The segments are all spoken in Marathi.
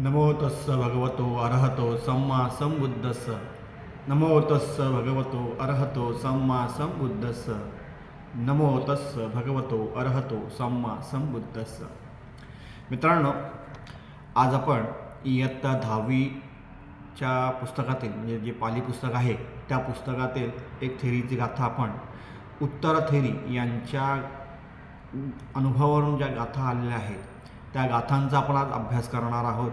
नमो तस्स भगवतो अर्हतो सम्मा संबुद्धस्स नमो तस्स भगवतो अर्हतो सम्मा संबुद्धस्स नमो तस्स भगवतो अर्हतो सम्मा संबुद्धस्स मित्रांनो आज आपण इयत्ता दहावीच्या पुस्तकातील म्हणजे जे पाली पुस्तक आहे त्या पुस्तकातील एक थेरीची गाथा आपण उत्तर थेरी यांच्या अनुभवावरून ज्या गाथा आलेल्या आहेत त्या गाथांचा आपण आज अभ्यास करणार आहोत.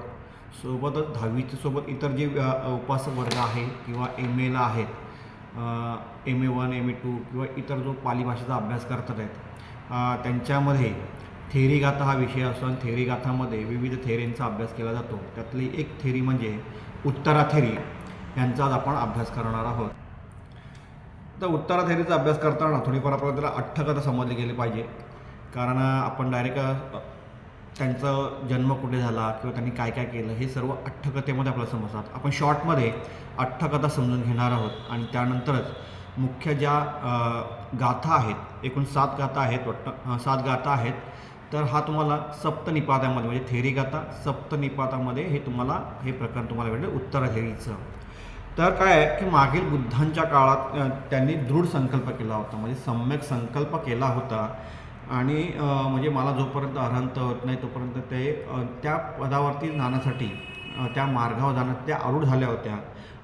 सोबतच दहावीच्या सोबत इतर जे उपासक वर्ग आहे किंवा एम एला आहेत M A one M A two किंवा इतर जो पाली भाषेचा अभ्यास करतात आहेत त्यांच्यामध्ये थेरी गाथा हा विषय असून थेरी गाथामध्ये विविध थेरींचा अभ्यास केला जातो. त्यातली एक थेरी म्हणजे उत्तरा थेरी यांचा आज आपण अभ्यास करणार आहोत. तर उत्तरा थेरीचा अभ्यास करताना थोडीफार आपल्याला त्याला अठ्ठकथा समजली गेली पाहिजे. कारण आपण डायरेक्ट त्यांचा जन्म कुठे झाला किंवा त्यांनी काय काय केलं हे सर्व अठ्ठकथेमध्ये आपल्याला समजतात. आपण शॉर्टमध्ये अठ्ठकथा समजून घेणार आहोत आणि त्यानंतरच मुख्य ज्या गाथा आहेत एकूण सात गाथा आहेत वाटतं सात गाथा आहेत तर हा तुम्हाला सप्तनिपातामध्ये म्हणजे थेरी गाथा सप्तनिपातामध्ये हे तुम्हाला हे प्रकरण तुम्हाला भेटेल उत्तर थेरीचं. तर काय आहे की मागील बुद्धांच्या काळात त्यांनी दृढ संकल्प केला होता. म्हणजे सम्यक संकल्प केला होता. आणि म्हणजे मला जोपर्यंत अर्हंत होत नाही तोपर्यंत ते त्या पदावरती जाण्यासाठी त्या मार्गावर जाण्यात त्या आरूढ झाल्या होत्या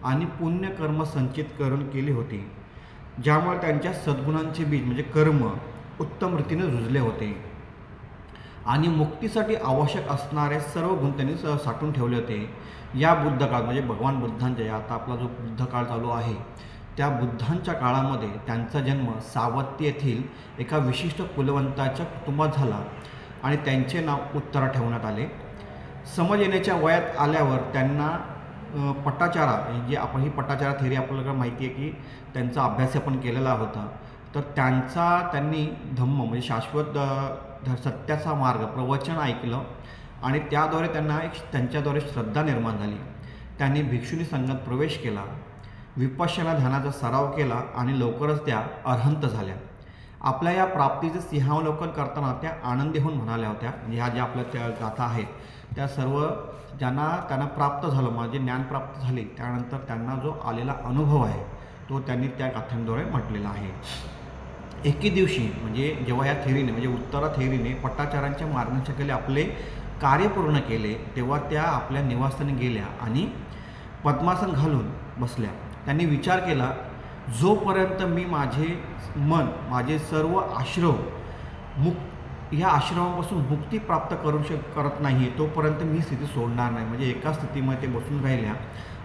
आणि पुण्यकर्म संचित करून केली होती ज्यामुळे त्यांच्या सद्गुणांचे बीज म्हणजे कर्म उत्तम रीतीने रुजले होते. आणि मुक्तीसाठी आवश्यक असणारे सर्व गुण त्यांनी साठवून ठेवले होते. या बुद्ध काळ म्हणजे भगवान बुद्धांच्या आता आपला जो बुद्ध काळ चालू आहे त्या बुद्धांच्या काळामध्ये त्यांचा जन्म सावत्ती येथील एका विशिष्ट कुलवंताच्या कुटुंबात झाला आणि त्यांचे नाव उत्तरा ठेवण्यात आले. समज येण्याच्या वयात आल्यावर त्यांना पट्टाचारा जे आपण ही पट्टाचारा थेरी आपल्याला माहिती आहे की त्यांचा अभ्यास आपण केलेला होता. तर त्यांचा त्यांनी धम्म म्हणजे शाश्वत ध- सत्याचा मार्ग प्रवचन ऐकलं आणि त्याद्वारे त्यांना एक त्यांच्याद्वारे श्रद्धा निर्माण झाली. त्यांनी भिक्षुनी संघात प्रवेश केला. विपश्यना ध्यानाचा सराव केला आणि लवकरच त्या अर्हंत झाल्या. आपल्या या प्राप्तीचं सिंहावलोकन करताना त्या आनंदी होऊन म्हणाल्या होत्या. म्हणजे ह्या ज्या आपल्या त्या गाथा आहेत त्या सर्व ज्यांना त्यांना प्राप्त झालं म्हणजे ज्ञान प्राप्त झाले त्यानंतर त्यांना जो आलेला अनुभव आहे तो त्यांनी त्या गाथ्यांद्वारे म्हटलेला आहे. एके दिवशी म्हणजे जेव्हा या थेरीने म्हणजे उत्तरा थेरीने पट्टाचारांच्या मार्गदर्शकाले आपले कार्य पूर्ण केले तेव्हा त्या आपल्या निवासस्थानी गेल्या आणि पद्मासन घालून बसल्या. त्यांनी विचार केला जोपर्यंत मी माझे मन माझे सर्व आश्रम मुक ह्या आश्रमापासून मुक्ती प्राप्त करू शक करत नाही आहे तोपर्यंत मी स्थिती सोडणार नाही. म्हणजे एका स्थितीमध्ये ते बसून राहिल्या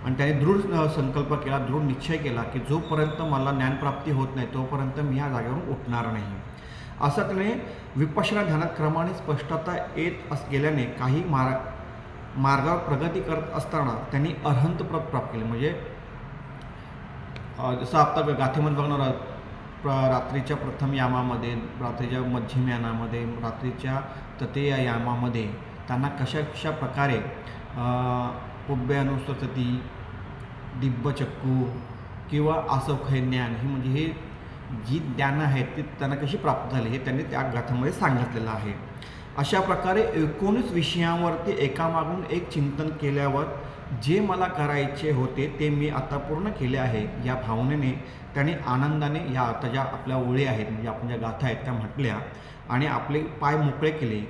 आणि त्याने दृढ संकल्प केला दृढ निश्चय केला की जोपर्यंत मला ज्ञानप्राप्ती होत नाही तोपर्यंत मी ह्या जागेवरून उठणार नाही. असं त्याने विपश्यना ध्यानात क्रमाने स्पष्टता येत अस गेल्याने काही मार्ग मार्गावर प्रगती करत असताना त्यांनी अर्हंत प्राप्त केले. म्हणजे जसं आता गाथेमध्ये बघणार आहोत. प्र रात्रीच्या प्रथम यामामध्ये रात्रीच्या मध्यम यानामध्ये रात्रीच्या तृतीय यामामध्ये त्यांना कशा कशा प्रकारे पुब्यानुसती दिब्बचक्कू किंवा आसवखय ज्ञान हे म्हणजे हे जी ज्ञानं आहेत ती त्यांना कशी प्राप्त झाली हे त्यांनी त्या गाथामध्ये सांगितलेलं आहे. अशा प्रकारे एकोणीस विषयांवरती एकामागून एक चिंतन केल्यावर जे मला करायचे होते ते मी आता पूर्ण केले आहे. या भावनेने त्यांनी आनंदाने या आता ज्या आपल्या ओळी आहेत म्हणजे आपण ज्या गाथा आहेत त्या म्हटल्या आणि आपले पाय मोकळे केले.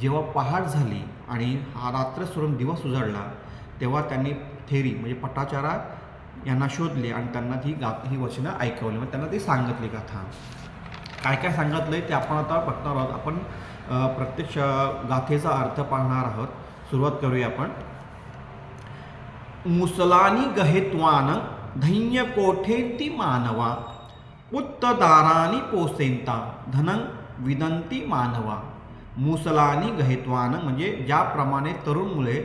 जेव्हा पहाट झाली आणि हा रात्र सोडून दिवस उजाडला तेव्हा त्यांनी थेरी म्हणजे पटाचारा यांना शोधले आणि त्यांना ती गा ही वचनं ऐकवली. मग त्यांना ती सांगितली गाथा. काय काय सांगितलं आहे ते आपण आता बघणार आहोत. आपण प्रत्यक्ष गाथेचा अर्थ पाहणार आहोत. सुरुवात करूया आपण. मुसलानी गहेत्वान धैन्य कोठेंती मानवा? उत्तदारानी पोसेंता धनं विदंती मानवा. मुसलानी गहेत्वान म्हणजे ज्याप्रमाणे तरुण मुले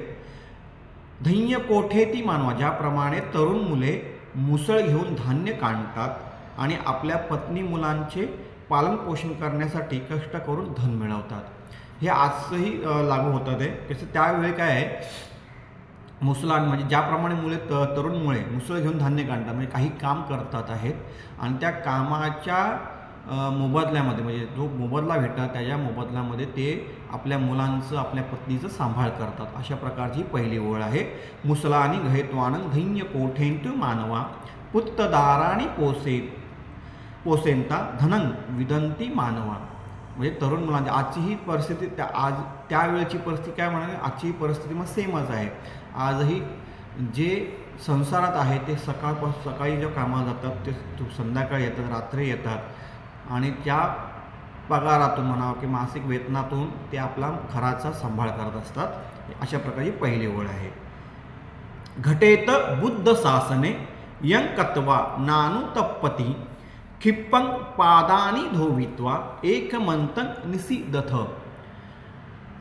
धैन्य कोठेती मानवा? ज्याप्रमाणे तरुण मुले मुसळ घेऊन धान्य काढतात आणि आपल्या पत्नी मुलांचे पालनपोषण करण्यासाठी कष्ट करून धन मिळवतात. हे आजही लागू होतं ते. कसं त्यावेळी काय आहे? मुसलान म्हणजे ज्याप्रमाणे मुले त तरुण मुळे मुसळ घेऊन धान्य काढतात म्हणजे काही काम करतात आहेत आणि त्या कामाच्या मोबदल्यामध्ये म्हणजे जो मोबदला भेटतात त्याच्या मोबदल्यामध्ये ते आपल्या मुलांचं आपल्या पत्नीचं सांभाळ करतात. अशा प्रकारची पहिली ओळ आहे. मुसलानी घैत्वानं धैन्य कोठेंत मानवा पुत्तदाराणी पोसे पोसेंता धनं विदंती मानवा. म्हणजे तरुण मुलांची आजची ही परिस्थिती त्या आज त्यावेळेची परिस्थिती काय म्हणाले आजची ही परिस्थिती मग सेमच आहे. आजही जे संसारात आहे ते सकाळपासून सकाळी जे कामाला जातात ते संध्याकाळी येतात रात्री येतात. आणि त्या पगारातून म्हणावं की मासिक वेतनातून ते आपला घराचा सांभाळ करत असतात. अशा प्रकारची पहिली ओळ आहे. घटेत बुद्ध सासने यंकत्वा नानु तप्पती खिप्पंग पादानी धोवित्वा एकमंत निसीदथ.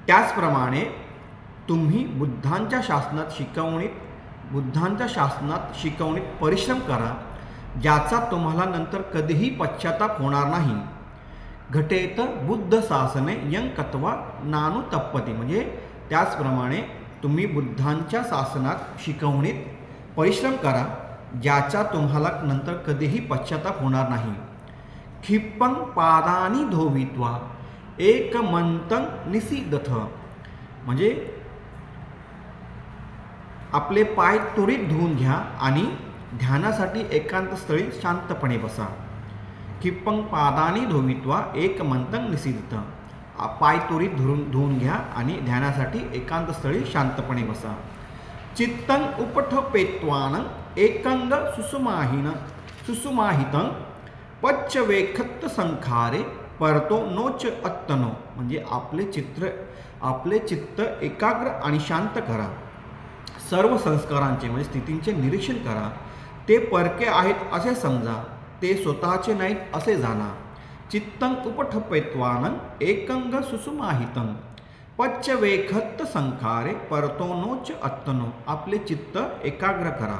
त्याचप्रमाणे तुम्ही बुद्धांच्या शासनात शिकवणीत बुद्धांच्या शासनात शिकवणीत परिश्रम करा ज्याचा तुम्हाला नंतर कधीही पश्चाताप होणार नाही. घटेत बुद्ध शासने यंकत्वा नानु तप्पती. म्हणजे त्याचप्रमाणे तुम्ही बुद्धांच्या शासनात शिकवणीत परिश्रम करा ज्याचा तुम्हाला नंतर कधीही पश्चाताप होणार नाही. खिप्पं पादानी धोवित्वा एकमंतं निसीदथ. म्हणजे आपले पाय त्वरित धुवून घ्या आणि ध्यानासाठी एकांत स्थळी शांतपणे बसा. किप्पंग पादानी धोवित्वा एक मंतंग निसिद्ध पाय त्वरित धुवून धुवून घ्या आणि ध्यानासाठी एकांत स्थळी शांतपणे बसा. चित्तंग उपठपेत्वान एकंग सुसुमाहिन सुसुमाहितं पच्चवेखत्त संखारे परतो नोच अत्तनो. म्हणजे आपले चित्र आपले चित्त एकाग्र आणि शांत करा. सर्व संस्कारांचे म्हणजे स्थितींचे निरीक्षण करा. ते परके आहेत असे समजा. ते स्वतःचे नाहीत असे जाणा. चित्तंग उपठपेत्वानं एकंग सुसुमाहितं पच्चवेखत्त संखारे परतोनोच अत्तनो. आपले चित्त एकाग्र करा.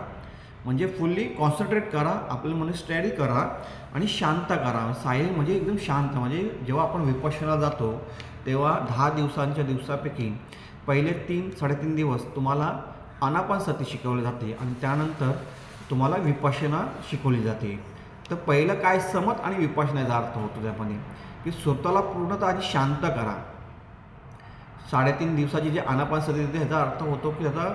म्हणजे फुल्ली कॉन्सन्ट्रेट करा. आपलं म्हणजे स्टडी करा आणि शांत करा. साईल म्हणजे एकदम शांत. म्हणजे जेव्हा आपण विपक्षला जातो तेव्हा दहा दिवसांच्या दिवसापैकी पहिले तीन साडेतीन दिवस तुम्हाला अनापानसती शिकवली जाते आणि त्यानंतर तुम्हाला विपाशना शिकवली जाते. तर पहिलं काय समत आणि विपाशनाचा अर्थ होतो त्यामध्ये की स्वतःला पूर्णतः आधी शांत करा. साडेतीन दिवसाची जी अनापानसती देते ह्याचा अर्थ होतो की त्याचा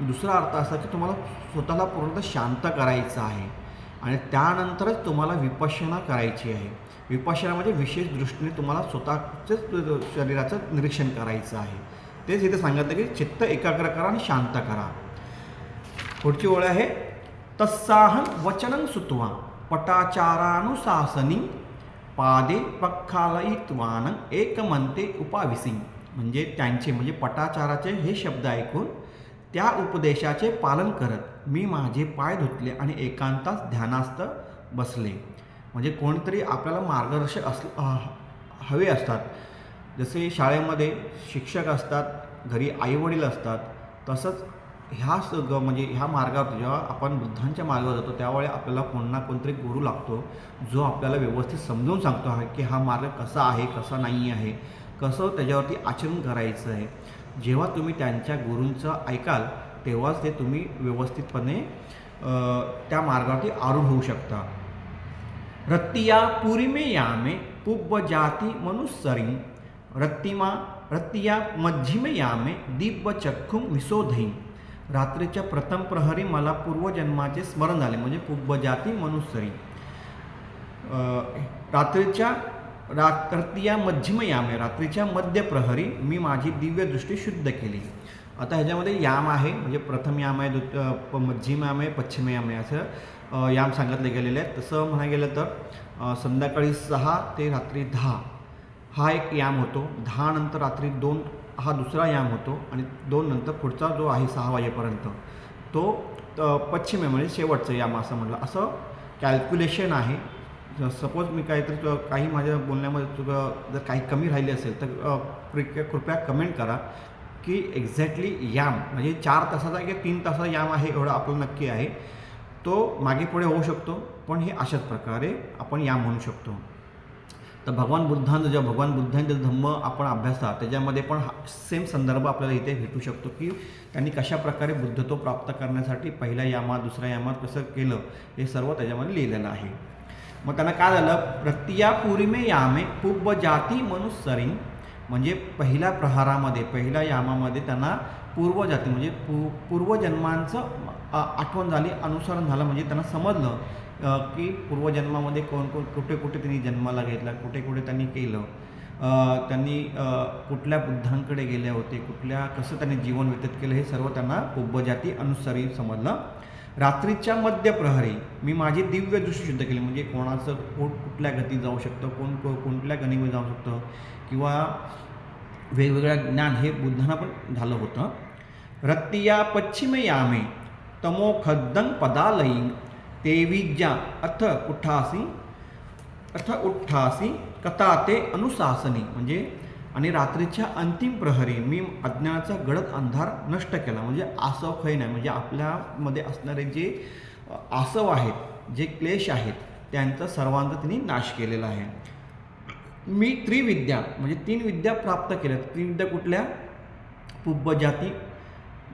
दुसरा अर्थ असा की तुम्हाला स्वतःला पूर्णतः शांत करायचं आहे. आणि त्यानंतरच तुम्हाला विपश्यना करायची आहे. विपश्यना म्हणजे विशेष दृष्टीने तुम्हाला स्वतःचंच शरीराचं निरीक्षण करायचं आहे. तेच इथे सांगितलं की चित्त एकाग्र करा आणि शांत करा. पुढची ओळ आहे तत्साहन वचनं सुत्वा पटाचारानुशासनी पादे पखालयित्वान एकमंते उपाविसी. म्हणजे त्यांचे म्हणजे पटाचाराचे हे शब्द ऐकून त्या उपदेशाचे पालन करत मी माझे पाय धुतले आणि एकांतात ध्यानास्त बसले. म्हणजे कोणतरी आपल्याला मार्गदर्शक अस हवे असतात. जसे शाळेमध्ये शिक्षक असतात घरी आईवडील असतात तसंच ह्या सगळं म्हणजे ह्या मार्गावर जेव्हा आपण बुद्धांच्या मार्गावर जातो त्यावेळी आपल्याला कोण ना कोणतरी गुरु लागतो जो आपल्याला व्यवस्थित समजून सांगतो आहे की हा मार्ग कसा आहे कसा नाही आहे कसं त्याच्यावरती आचरण करायचं आहे. जेव्हा तुम्ही त्यांच्या गुरूंचं ऐकाल तेव्हाच ते तुम्ही व्यवस्थितपणे त्या मार्गावरती आरूढ होऊ शकता. रत्तिया पुरिमे यामे पुब्ब जाती मनुसरी रत्तिमा रत्तिया मध्यमयामे दीप दिव्य चक्षुम विशोधई रात्रीच्या प्रथम प्रहरी मला पूर्वजन्माचे स्मरण झाले म्हणजे पुब्ब मनुसरी. रात्रीच्या रात मध्यमयामे रात्रीच्या मध्य प्रहरी मी माझी दिव्य दृष्टी शुद्ध केली. आता ह्याच्यामध्ये याम आहे म्हणजे प्रथम याम आहे दु प- मध्यम याम आहे पश्चिम याम आहे असं याम सांगितले गेलेले आहेत. तसं म्हणायला गेलं तर संध्याकाळी सहा ते रात्री दहा हा एक याम होतो. दहा नंतर रात्री दोन हा दुसरा याम होतो आणि दोन नंतर पुढचा जो आहे सहा वाजेपर्यंत. तो अ, पश्चिम आहे म्हणजे शेवटचं याम असं म्हटलं. असं कॅल्क्युलेशन आहे. सपोज मी काहीतरी काही माझ्या बोलण्यामध्ये तुझं जर काही कमी राहिली असेल तर कृपया कृपया कमेंट करा की एक्झॅक्टली याम म्हणजे चार तासाचा किंवा तीन तासाचा याम आहे एवढं आपलं नक्की आहे. तो मागे पुढे होऊ शकतो. पण हे अशाच प्रकारे आपण याम म्हणू शकतो. तर भगवान बुद्धांचं जेव्हा भगवान बुद्धांचे धम्म आपण अभ्यासा त्याच्यामध्ये पण सेम संदर्भ आपल्याला इथे भेटू शकतो की त्यांनी कशा प्रकारे बुद्धत्व प्राप्त करण्यासाठी पहिल्या यामात दुसऱ्या यामात कसं केलं हे सर्व त्याच्यामध्ये लिहिलेलं आहे. मग त्यांना काय झालं? प्रत्या पूर्वे यामे पूर्व जाती मनुसरी म्हणजे पहिल्या प्रहारामध्ये पहिल्या यामामध्ये त्यांना पूर्वजाती म्हणजे पू पूर्वजन्मांचं आठवण झाली अनुसरण झालं. म्हणजे त्यांना समजलं की पूर्वजन्मामध्ये कोण कोण कुठे कुठे त्यांनी जन्माला घेतला कुठे कुठे त्यांनी केलं. त्यांनी कुठल्या बुद्धांकडे गेले होते कुठल्या कसं त्यांनी जीवन व्यतीत केलं हे सर्व त्यांना उपजाती अनुसरी समजलं. रात्रीच्या मध्यप्रहरी मी माझी दिव्य दृष्टी शुद्ध केली. म्हणजे कोणाचं कोण कुठल्या गती जाऊ शकतं कोण को कोणत्या गणीमध्ये जाऊ शकतं किंवा वेगवेगळ्या ज्ञान हे बुद्धांना पण झालं होतं. रत्तिया पश्चिमे यामे तमोखद्दं पदालयी तेविज्या अथ कुठासी अथ उठ्ठासी कथा ते अनुशासनी म्हणजे आणि रात्रीच्या अंतिम प्रहरी मी अज्ञानाचा गडद अंधार नष्ट केला म्हणजे आसव खै नाही म्हणजे आपल्यामध्ये असणारे जे आसव आहेत जे क्लेश आहेत त्यांचा सर्वांचा तिने नाश केलेला आहे. मी त्रिविद्या म्हणजे तीन विद्या प्राप्त केल्या त्रिविद्या कुठल्या? पुब्बजाती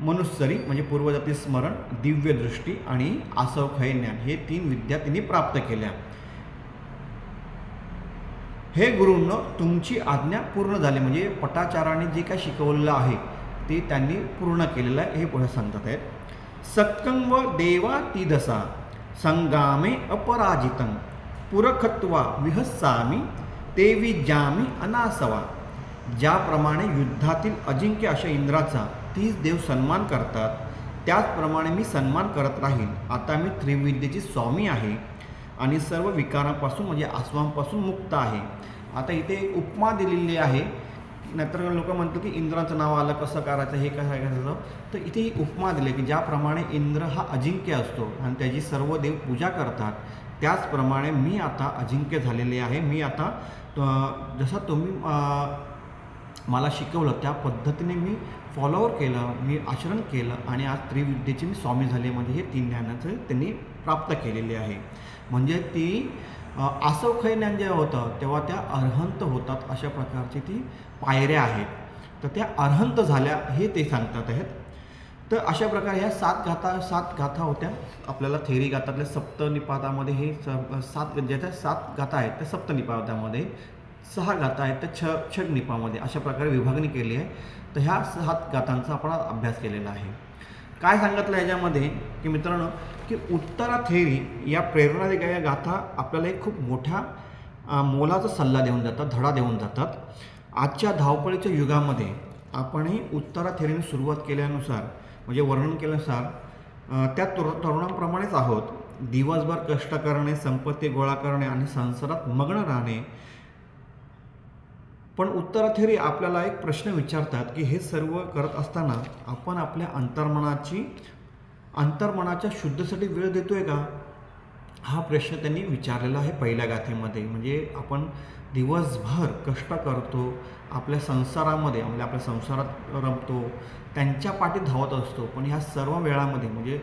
मनुस्सरी म्हणजे पूर्वजाती स्मरण दिव्यदृष्टी आणि आसव खय ज्ञान हे तीन विद्या तिने प्राप्त केल्या. हे गुरूंनो तुमची आज्ञा पूर्ण झाली. म्हणजे पटाचाराने जे काय शिकवलेलं आहे ते त्यांनी पूर्ण केलेलं आहे हे पुढे सांगतात आहेत. सक्कं व देवा तिदसा संगामे अपराजितं पुरखत्वा विहस्सामी तेवी जामी अनासवा. ज्याप्रमाणे युद्धातील अजिंक्य अशा इंद्राचा तीच देव सन्मान करतात. त्याचप्रमाणे मी सन्मान करत राहील आता मी त्रिविद्येची स्वामी आहे आणि सर्व विकारांपासून म्हणजे आसवांपासून मुक्त आहे. आता इथे उपमा दिलेली आहे. नंतर लोक म्हणतात की इंद्राचं नाव आलं कसं करायचं हे कसं करायचं तर इथे ही उपमा दिली आहे की ज्याप्रमाणे इंद्र हा अजिंक्य असतो आणि त्याची सर्व देव पूजा करतात. त्याचप्रमाणे मी आता अजिंक्य झालेले आहे. मी आता जसं तुम्ही मला शिकवलं. त्या पद्धतीने मी फॉलोअर केलं मी आचरण केलं आणि आज त्रिविद्येचे मी स्वामी झाले. म्हणजे हे तीन ज्ञानाचं त्यांनी प्राप्त केलेले आहे. म्हणजे ती आसवखय ज्ञान जेव्हा होतं तेव्हा त्या अर्हंत होतात अशा प्रकारची ती पायऱ्या आहेत. तर त्या अर्हंत झाल्या हे ते सांगतात आहेत. तर अशा प्रकारे ह्या सात गाथा सात गाथा होत्या. आपल्याला थेरी गाथातल्या सप्तनिपातामध्ये हे स सात ज्याच्या सात गाथा आहेत त्या सप्तनिपातामध्ये सहा गाथा आहेत त्या छ छग निपामध्ये अशा प्रकारे विभागणी केली आहे. तर ह्या सात गाथांचा आपण अभ्यास केलेला आहे. काय सांगितलं याच्यामध्ये की मित्रांनो की उत्तरा थेरी या प्रेरणादायी या गाथा आपल्याला एक खूप मोठ्या मोलाचा सल्ला देऊन जातात धडा देऊन जातात. आजच्या धावपळीच्या युगामध्ये आपणही उत्तरा थेरीने सुरुवात केल्यानुसार म्हणजे वर्णन केल्यानुसार त्या तुर तरुणांप्रमाणेच आहोत. दिवसभर कष्ट करणे संपत्ती गोळा करणे आणि संसारात मग्न राहणे पण उत्तराथेरी आपल्याला एक प्रश्न विचारतात की हे सर्व करत असताना आपण आपल्या अंतर्मनाची अंतर्मनाच्या शुद्धसाठी वेळ देतोय का? हा प्रश्न त्यांनी विचारलेला आहे पहिल्या गाथेमध्ये. म्हणजे आपण दिवसभर कष्ट करतो आपल्या संसारामध्ये म्हणजे आपल्या संसारात रमतो त्यांच्या पाठी धावत असतो. पण ह्या सर्व वेळामध्ये म्हणजे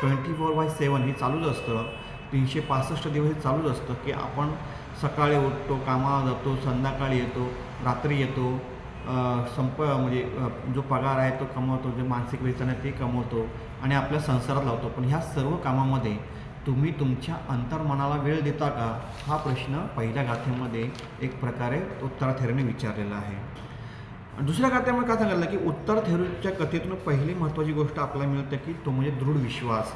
ट्वेंटी फोर बाय सेवन हे चालूच असतं. तीनशे पासष्ट दिवस हे चालूच असतं की आपण सकाळी उठतो कामाला जातो संध्याकाळी येतो. रात्री येतो संप म्हणजे जो पगार आहे तो कमवतो जे मानसिक वेतन आहे ते कमवतो आणि आपल्या संसारात लावतो. पण ह्या सर्व कामामध्ये तुम्ही तुमच्या अंतर्मनाला वेळ देता का? हा प्रश्न पहिल्या गाथेमध्ये एक प्रकारे उत्तर थेरीने विचारलेला आहे. दुसऱ्या गाथ्यामध्ये काय सांगितलं की उत्तर थेरूच्या कथेतून पहिली महत्त्वाची गोष्ट आपल्याला मिळते की तो म्हणजे दृढ विश्वास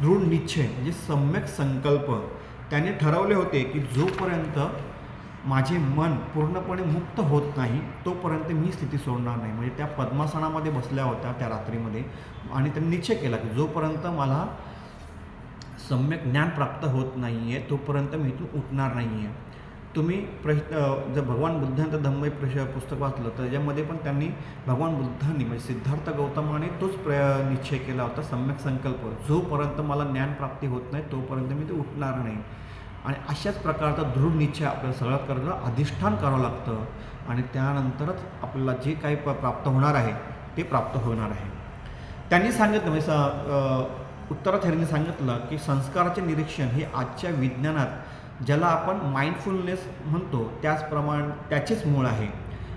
दृढ निश्चय म्हणजे सम्यक संकल्प. त्याने ठरवले होते की जोपर्यंत माझे मन पूर्णपणे मुक्त होत नाही तोपर्यंत मी स्थिती सोडणार नाही. म्हणजे त्या पद्मासनामध्ये बसल्या होत्या त्या रात्रीमध्ये आणि त्यांनी निश्चय केला की जोपर्यंत मला सम्यक ज्ञान प्राप्त होत नाही आहे तोपर्यंत मी इथून उठणार नाही आहे तुम्ही प्रश्न जर भगवान बुद्धांचं धम्म प्रश पुस्तक वाचलं तर त्याच्यामध्ये पण त्यांनी भगवान बुद्धांनी म्हणजे सिद्धार्थ गौतमाने तोच प्र निश्चय केला होता सम्यक संकल्प. जोपर्यंत मला ज्ञान प्राप्ती होत नाही तोपर्यंत मी ते उठणार नाही. आणि अशाच प्रकारचा दृढ निश्चय आपल्याला सगळ्यात करायला अधिष्ठान करावं लागतं. आणि त्यानंतरच आपल्याला जे काही प प्राप्त होणार आहे ते प्राप्त होणार आहे. त्यांनी सांगितलं म्हणजे स अ, उत्तराथेरीने सांगितलं की संस्काराचे निरीक्षण हे आजच्या विज्ञानात ज्याला आपण माइंडफुलनेस म्हणतो त्याचप्रमाण त्याचेच मूळ आहे.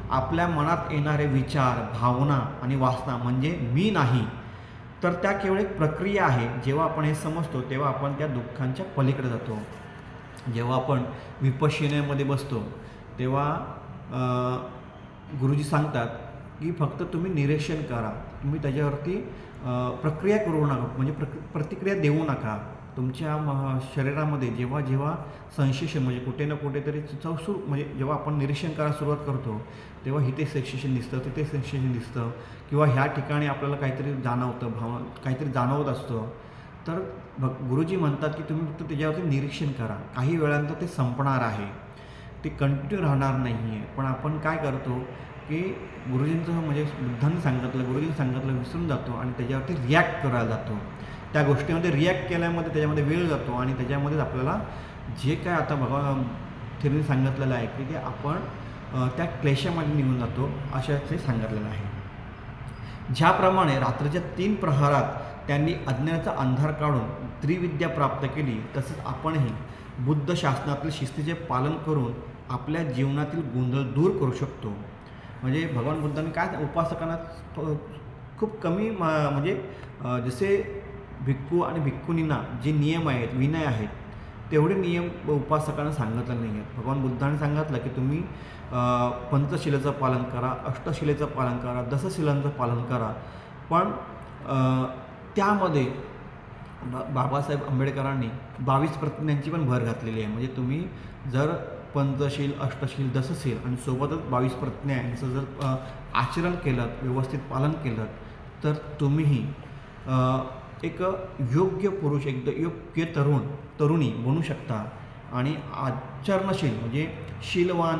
आपल्या मनात येणारे विचार भावना आणि वासना म्हणजे मी नाही. तर त्या केवळ एक प्रक्रिया आहे. जेव्हा आपण हे समजतो तेव्हा आपण त्या दुःखांच्या पलीकडे जातो. जेव्हा आपण विपश्यनेमध्ये बसतो तेव्हा गुरुजी सांगतात की फक्त तुम्ही निरीक्षण करा. तुम्ही त्याच्यावरती प्रक्रिया करू नका म्हणजे प्रक प्रतिक्रिया देऊ नका. तुमच्या म शरीरामध्ये जेव्हा जेव्हा संशेषण म्हणजे कुठे ना कुठेतरी चौसूर म्हणजे जेव्हा आपण निरीक्षण करायला सुरुवात करतो तेव्हा इथे सेक्सेशन दिसतं तिथे सेक्सेशन दिसतं. किंवा ह्या ठिकाणी आपल्याला काहीतरी जाणवतं भाव काहीतरी जाणवत असतं. तर भग गुरुजी म्हणतात की तुम्ही फक्त त्याच्यावरती निरीक्षण करा. काही वेळानंतर ते संपणार आहे. ते कंटिन्यू राहणार नाही आहे पण आपण काय करतो की गुरुजींचं म्हणजे बुद्धांनी सांगितलं गुरुजींनी सांगितलं विसरून जातो आणि त्याच्यावरती रिॲक्ट करायला जातो. त्या गोष्टीमध्ये रिॲक्ट केल्यामध्ये त्याच्यामध्ये वेळ जातो आणि त्याच्यामध्येच आपल्याला जे काय आता भगवान थिरीने सांगितलेलं आहे की ते आपण त्या क्लेशामध्ये निघून जातो अशा ते सांगितलेलं आहे. ज्याप्रमाणे रात्रीच्या तीन प्रहारात त्यांनी अज्ञानाचा अंधार काढून त्रिविद्या प्राप्त केली. तसंच आपणही बुद्ध शासनातील शिस्तीचे पालन करून आपल्या जीवनातील गोंधळ दूर करू शकतो. म्हणजे भगवान बुद्धांनी काय उपासकांना खूप कमी म- म्हणजे जसे भिक्खू आणि भिक्खुनींना जे नियम आहेत विनय आहेत तेवढे नियम उपासकांना सांगितलं नाही आहेत भगवान बुद्धाने सांगितलं की तुम्ही पंचशिलेचं पालन करा अष्टशिलेचं पालन करा दशशिलांचं पालन करा. पण त्यामध्ये बा बाबासाहेब आंबेडकरांनी बावीस प्रतिज्ञांची पण भर घातलेली आहे. म्हणजे तुम्ही जर पंचशील अष्टशील दशशील आणि सोबतच बावीस प्रतिज्ञा यांचं जर आचरण केलं व्यवस्थित पालन केलं तर तुम्हीही एक योग्य पुरुष एक योग्य तरुण तरुणी बनू शकता. आणि आचरणशील म्हणजे शीलवान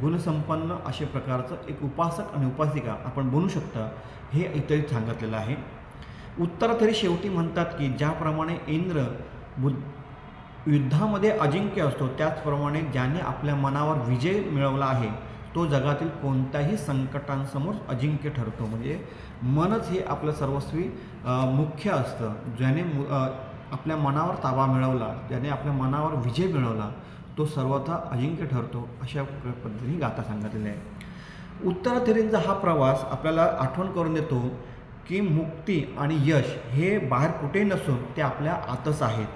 गुणसंपन्न अशा प्रकारचं एक उपासक आणि उपासिका आपण बनू शकता हे इथे सांगितलेलं आहे. उत्तर तरी शेवटी म्हणतात की ज्याप्रमाणे इंद्र बुद्ध युद्धामध्ये अजिंक्य असतो त्याचप्रमाणे ज्याने आपल्या मनावर विजय मिळवला आहे तो जगातील कोणत्याही संकटांसमोर अजिंक्य ठरतो. म्हणजे मनच हे आपलं सर्वस्वी मुख्य असतं. ज्याने मु- आपल्या मनावर ताबा मिळवला ज्याने आपल्या मनावर विजय मिळवला तो सर्वथा अजिंक्य ठरतो अशा पद्धतीने गाथा सांगितलेली आहे. उत्तराधिरींचा हा प्रवास आपल्याला आठवण करून देतो की मुक्ती आणि यश हे बाहेर कुठे नसून ते आपल्या आतच आहेत.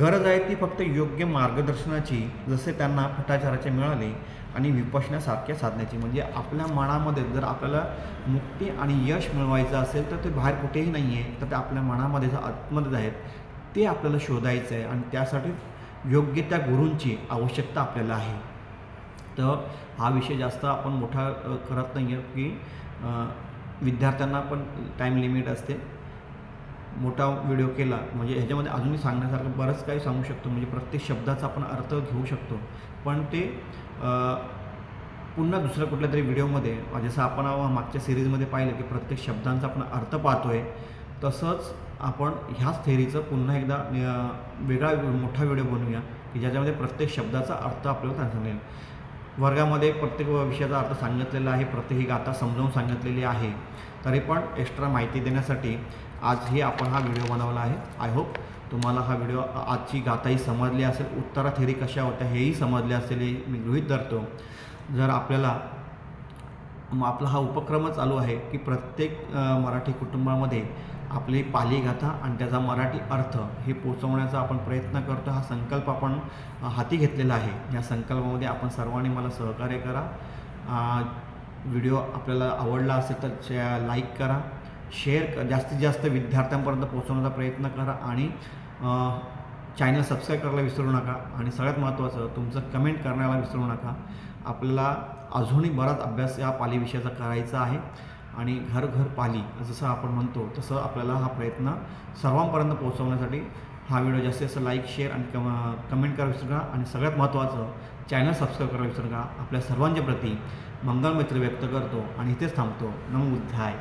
गरज आहे ती फक्त योग्य मार्गदर्शनाची जसे त्यांना भट्टाचाराचे मिळाले आणि विपशनासारख्या साधण्याची म्हणजे आपल्या मनामध्ये जर आपल्याला मुक्ती आणि यश मिळवायचं असेल तर ते बाहेर कुठेही नाही आहे तर ते आपल्या मनामध्ये जे आतमध्ये आहेत ते आपल्याला शोधायचं आहे आणि त्यासाठी योग्य त्या गुरूंची आवश्यकता आपल्याला आहे. तर हा विषय जास्त आपण मोठा करत नाही आहे की विद्यार्थ्यांना पण टाईम लिमिट असते. मोठा व्हिडिओ केला म्हणजे ह्याच्यामध्ये अजूनही सांगण्यासारखं बरंच काही सांगू शकतो. म्हणजे प्रत्येक शब्दाचा आपण अर्थ घेऊ शकतो. पण ते पुन्हा दुसऱ्या कुठल्या तरी व्हिडिओमध्ये जसं आपण मागच्या सिरीजमध्ये पाहिलं की प्रत्येक शब्दांचा आपण अर्थ पाहतो आहे तसंच आपण ह्याच थेरीचं पुन्हा एकदा वेगळा मोठा व्हिडिओ बनवूया की ज्याच्यामध्ये प्रत्येक शब्दाचा अर्थ आपल्याला सांगेल वर्गामध्ये प्रत्येक विषयाचा अर्थ सांगितलेला आहे प्रत्येक ही गाथा समजावून सांगितलेली आहे. तरी पण एक्स्ट्रा माहिती देण्यासाठी आजही आपण हा व्हिडिओ बनवला आहे. आय होप तुम्हाला हा व्हिडिओ आजची गाथाही समजली असेल उत्तरा थेरी कशा होत्या हेही समजले असेल हे मी गृहीत धरतो. जर आपल्याला मग आपला हा उपक्रम चालू आहे की प्रत्येक मराठी कुटुंबामध्ये आपली पालीगाथा आणि त्याचा मराठी अर्थ हे पोचवण्याचा आपण प्रयत्न करतो हा संकल्प आपण हाती घेतलेला आहे. या संकल्पामध्ये आपण सर्वांनी मला सहकार्य करा. व्हिडिओ आपल्याला आवडला असेल तर शे लाईक करा. शेअर जास्तीत जास्त विद्यार्थ्यांपर्यंत पोहोचवण्याचा प्रयत्न करा आणि चॅनल सबस्क्राईब करायला विसरू नका आणि सगळ्यात महत्त्वाचं तुमचं कमेंट करण्याला विसरू नका. आपल्याला अजूनही बराच अभ्यास या पाली विषयाचा करायचा आहे. आणि घर घर पाली जसं आपण म्हणतो तसं आपल्याला हा प्रयत्न सर्वांपर्यंत पोहोचवण्यासाठी हा व्हिडिओ जास्तीत जास्त लाईक शेअर आणि कम कमेंट करा विसरू नका. आणि सगळ्यात महत्त्वाचं चॅनल सबस्क्राईब करायला विसरू नका. आपल्या सर्वांच्या प्रती मंगलमित्र व्यक्त करतो आणि इथेच थांबतो. नमो उद्धाय